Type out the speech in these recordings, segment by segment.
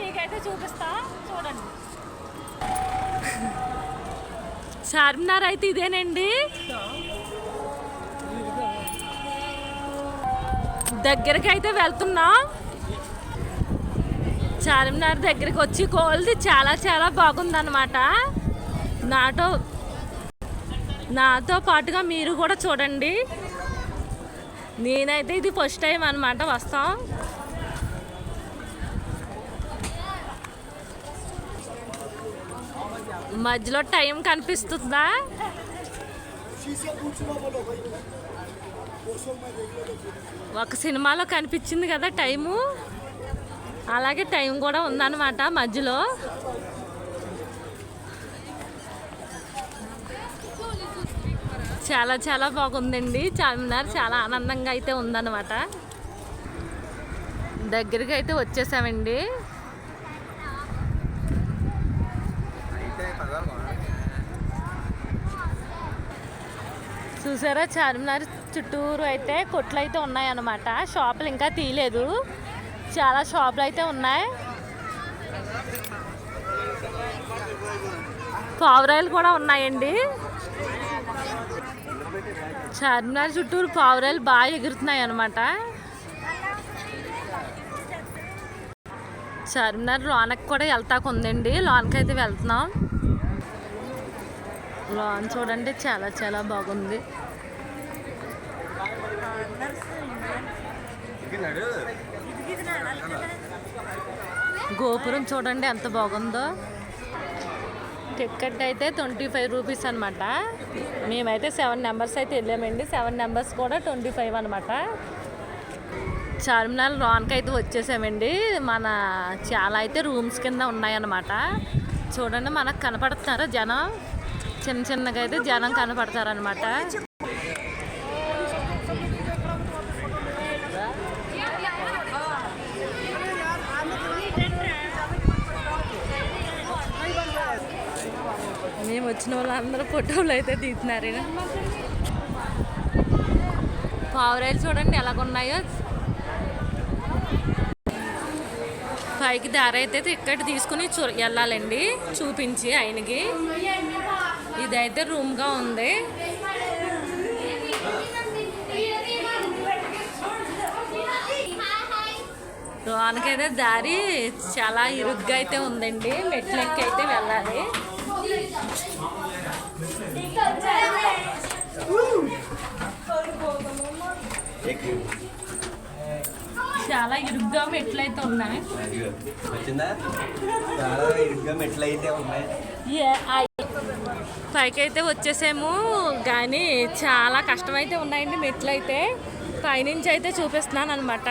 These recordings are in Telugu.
మీకైతే చూపిస్తా. చూడండి. చార్మినార్ అయితే ఇదేనండి. దగ్గరికి అయితే వెళ్తున్నాం. చార్మినార్ దగ్గరికి వచ్చి కోల్ది చాలా చాలా బాగుందన్నమాట. నాతో నాతో పాటుగా మీరు కూడా చూడండి. నేనైతే ఇది ఫస్ట్ టైం అనమాట వస్తాం. మధ్యలో టైం కనిపిస్తుందా? ఒక సినిమాలో కనిపించింది కదా టైము? అలాగే టైం కూడా ఉందన్నమాట మధ్యలో. చాలా చాలా బాగుందండి. చార్మినార్ చాలా ఆనందంగా అయితే ఉందన్నమాట. దగ్గరికి అయితే వచ్చేసామండి. చూసారా? చార్మినార్ చుట్టూరు అయితే కొట్లు అయితే ఉన్నాయన్నమాట. షాపులు ఇంకా తీయలేదు. చాలా షాపులు అయితే ఉన్నాయి. పావురాయలు కూడా ఉన్నాయండి. చార్మినార్ చుట్టూరు పావురాయలు బాగా ఎగురుతున్నాయి అన్నమాట. చార్మినార్ లోనకి కూడా వెళ్తాకు ఉందండి. లోనకి అయితే వెళ్తున్నాం. లాన్ చూడండి చాలా చాలా బాగుంది. గోపురం చూడండి ఎంత బాగుందో. టికెట్ అయితే ట్వంటీ ఫైవ్ రూపీస్ అనమాట మేమైతే సెవెన్ నెంబర్స్ అయితే వెళ్ళామండి. సెవెన్ నెంబర్స్ కూడా ట్వంటీ ఫైవ్ అనమాట చార్మినార్ లోన్కి అయితే వచ్చేసామండి. మన చాలా అయితే రూమ్స్ కింద ఉన్నాయన్నమాట. చూడండి మనకు కనపడుతున్నారు జనం? చిన్న చిన్నగా అయితే జనం కనపడతారనమాట మేము వచ్చిన వాళ్ళందరూ ఫోటోలు అయితే తీస్తున్నారు. పావురాయలు చూడండి ఎలాగున్నాయో. పైకి దారి అయితే టికెట్ తీసుకుని చూ వెళ్ళాలండి. చూపించి ఆయనకి. ఇదైతే రూమ్గా ఉంది. లోనకైతే దారి చాలా ఇరుగ్గా అయితే ఉందండి. మెట్లెక్కి అయితే వెళ్ళాలి. చాలా ఇరుగ్గా మెట్లు అయితే ఉన్నాయి. వచ్చిందా చాలా ఇరుగ్గా మెట్లు అయితే ఉన్నాయి. ఏ- ఆ- పైకైతే వచ్చేసాము కానీ చాలా కష్టమైతే ఉన్నాయండి మెట్లు అయితే పైనుంచి అయితే చూపిస్తున్నాను అనమాట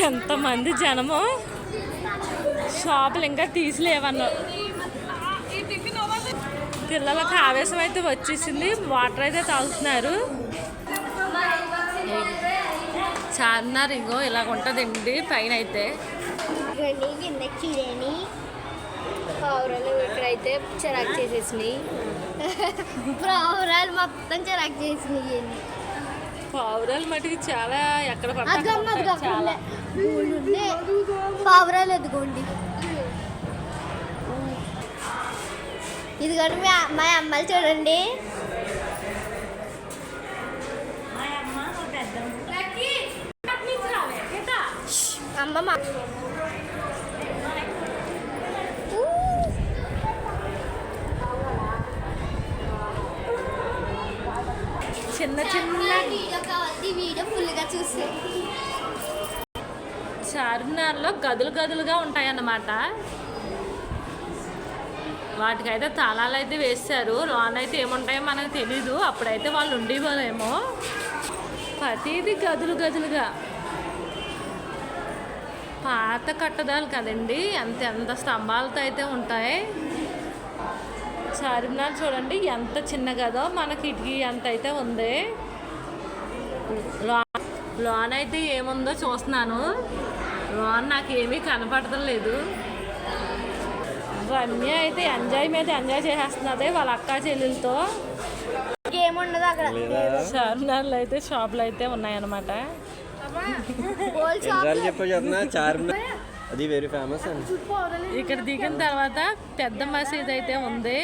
ఎంతమంది జనము. షాపులు ఇంకా తీసిలేవన్నా. పిల్లలకు ఆవేశం అయితే వచ్చేసింది వాటర్ అయితే తాగుతున్నారు. చార్మినార్ ఇంకో ఇలాగ ఉంటుందండి పైన అయితే పావురాలు ఇక్కడైతే చిరాకు చేసేసినాయి. పావురాలు మొత్తం చిరాకు చేసినాయి పావురాలు మటుకు చాలా ఎక్కడ పావురాలు ఎదుకోండి ఇదిగోండి మీ అ- మా అమ్మలు చూడండి. అమ్మ మా చిన్న చిన్న వీడియో కావాలి వీడియో ఫుల్గా చూసి చార్మినార్లో గదులు గదులుగా ఉంటాయన్నమాట. వాటికైతే తాళాలు అయితే వేస్తారు లోన్ అయితే ఏముంటాయో మనకు తెలీదు. అప్పుడైతే వాళ్ళు ఉండేవాళ్ళేమో. ప్రతిది గదులు గదులుగా. పాత కట్టడాలు కదండి. ఎంత ఎంత స్తంభాలతో అయితే ఉంటాయి. చార్మినార్ చూడండి ఎంత చిన్న గదో మనకి ఇటుకి అంత అయితే ఉంది. లో- లోన్ అయితే ఏముందో చూస్తున్నాను. లోన్ నాకు ఏమీ కనపడటం లేదు. రమ్య అయితే ఎంజాయ్ మీద ఎంజాయ్ చేసేస్తున్నది వాళ్ళ అక్క చెల్లెలతో. ఏముండదు అక్కడ. చార్మినార్లో అయితే షాపులు అయితే ఉన్నాయన్నమాట. చెప్పా చెప్తున్నా చార్మినార్ అది వెరీ ఫేమస్ అండి. ఇక్కడ దిగిన తర్వాత పెద్ద మసీద్ అయితే ఉంది.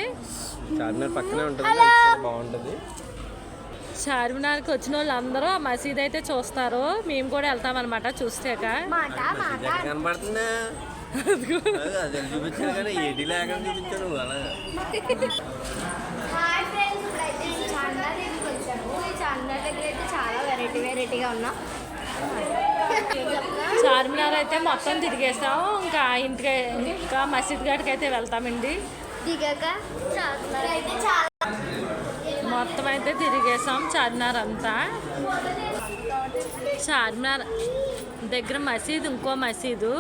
చార్మినార్ పక్కనే ఉంటుంది. అది చాలా బాగుంటుంది. చార్మినార్కి వచ్చిన వాళ్ళందరూ ఆ మసీద్ అయితే చూస్తారు. మేము కూడా వెళ్తామన్నమాట చూసాక మాట మాట? ఎక్కడ కనబడుతుందా? అది అది చూపించాను కానీ ఏటి లేకుండా చూపించాను అలాగా. హాయ్ ఫ్రెండ్స్ ఇప్పుడైతే ఈ చార్మినార్ దగ్గరికి వచ్చాము. ఈ చార్మినార్ దగ్గర అయితే చాలా వెరైటీ వెరైటీగా ఉన్నా. చార్మినార్ అయితే మొత్తం తిరిగేస్తాం ఇంకా ఇంటికి ఇంకా మసీద్ గడికి అయితే వెళ్తామండి. దిగాక మొత్తం అయితే తిరిగేసాం చార్మినార్ అంతా. చార్మినార్ దగ్గర మసీదు ఇంకో మసీదు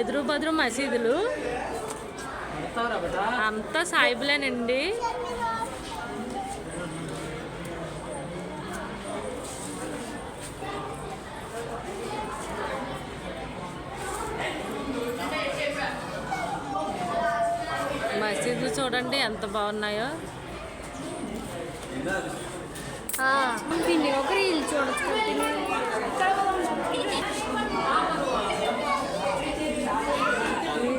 ఎదురు బదురు మసీదులు. అంతా సాయిబులేనండి. మసీదులు చూడండి ఎంత బాగున్నాయో. ఒక రీల్ చూడొచ్చు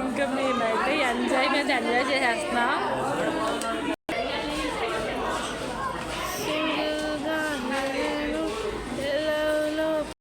ఇంకా మేమైతే ఎంజాయ్ మీద ఎంజాయ్ చేసేస్తున్నాం.